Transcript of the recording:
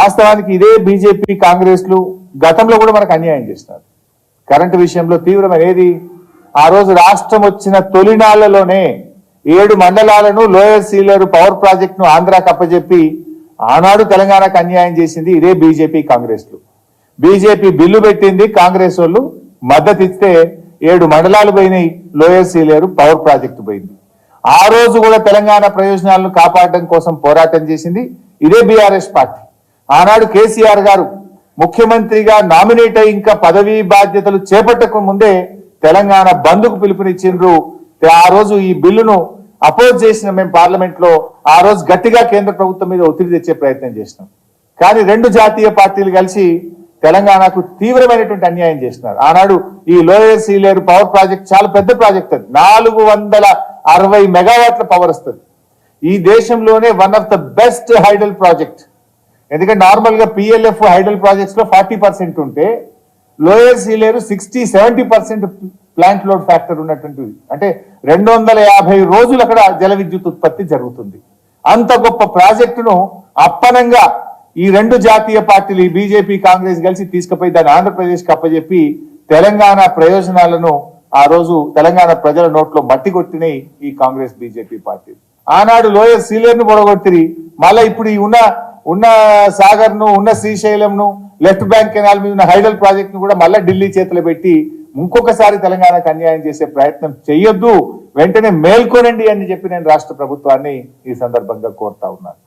వాస్తవానికి ఇదే బీజేపీ కాంగ్రెస్లు గతంలో కూడా మనకు అన్యాయం చేస్తున్నారు. కరెంటు విషయంలో తీవ్రమైన ఏది ఆ రోజు రాష్ట్రం వచ్చిన తొలినాళ్ళలోనే ఏడు మండలాలను లోయర్ సీలర్ పవర్ ప్రాజెక్ట్ను ఆంధ్రాకి ఆనాడు తెలంగాణకు అన్యాయం చేసింది ఇదే బీజేపీ కాంగ్రెస్లు. బీజేపీ బిల్లు పెట్టింది కాంగ్రెస్ వాళ్ళు మద్దతు ఇస్తే ఏడు మండలాలు పోయినాయి లోయర్ సీలేరు పవర్ ప్రాజెక్టు పోయింది. ఆ రోజు కూడా తెలంగాణ ప్రయోజనాలను కాపాడడం కోసం పోరాటం చేసింది ఇదే బీఆర్ఎస్ పార్టీ. ఆనాడు కేసీఆర్ గారు ముఖ్యమంత్రిగా నామినేట్ అయి ఇంకా పదవీ బాధ్యతలు చేపట్టక ముందే తెలంగాణ బంద్కు పిలుపునిచ్చిండ్రు. ఆ రోజు ఈ బిల్లును అపోజ్ చేసిన మేము పార్లమెంట్లో ఆ రోజు గట్టిగా కేంద్ర ప్రభుత్వం మీద ఒత్తిడి తెచ్చే ప్రయత్నం చేసినాం. కానీ రెండు జాతీయ పార్టీలు కలిసి తెలంగాణకు తీవ్రమైనటువంటి అన్యాయం చేస్తున్నారు ఆనాడు ఈ లోయర్ సీలేరు పవర్ ప్రాజెక్ట్ చాలా పెద్ద ప్రాజెక్ట్ అది. నాలుగు వందల అరవై మెగావాట్ల పవర్ వస్తుంది. ఈ దేశంలోనే one of the best hydel project. ఎందుకంటే నార్మల్గా పిఎల్ఎఫ్ హైడల్ ప్రాజెక్ట్స్లో ఫార్టీ పర్సెంట్ ఉంటే lower Sileru sixty seventy percent plant load factor ఉన్నటువంటిది. అంటే రెండు వందల యాభై రోజులు అక్కడ జల విద్యుత్ ఉత్పత్తి జరుగుతుంది. అంత గొప్ప ప్రాజెక్టును అప్పనంగా ఈ రెండు జాతీయ పార్టీలు ఈ బీజేపీ కాంగ్రెస్ కలిసి తీసుకుపోయి దాన్ని ఆంధ్రప్రదేశ్కి తెలంగాణ ప్రయోజనాలను ఆ రోజు తెలంగాణ ప్రజల నోట్లో మట్టి కొట్టినాయి ఈ కాంగ్రెస్ బీజేపీ పార్టీ ఆనాడు లోయర్ సీలేరును పొడగొట్టిరి మళ్ళీ ఇప్పుడు ఈ ఉన్న ఉన్న సాగర్ను ఉన్న శ్రీశైలంను లెఫ్ట్ బ్యాంక్ కెనాల్ మీద ఉన్న హైడల్ ప్రాజెక్ట్ను కూడా మళ్ళీ ఢిల్లీ చేతిలో పెట్టి ఇంకొకసారి తెలంగాణకు అన్యాయం చేసే ప్రయత్నం చేయొద్దు వెంటనే మేల్కొనండి అని చెప్పి నేను రాష్ట్ర ప్రభుత్వాన్ని ఈ సందర్భంగా కోరుతా ఉన్నాను.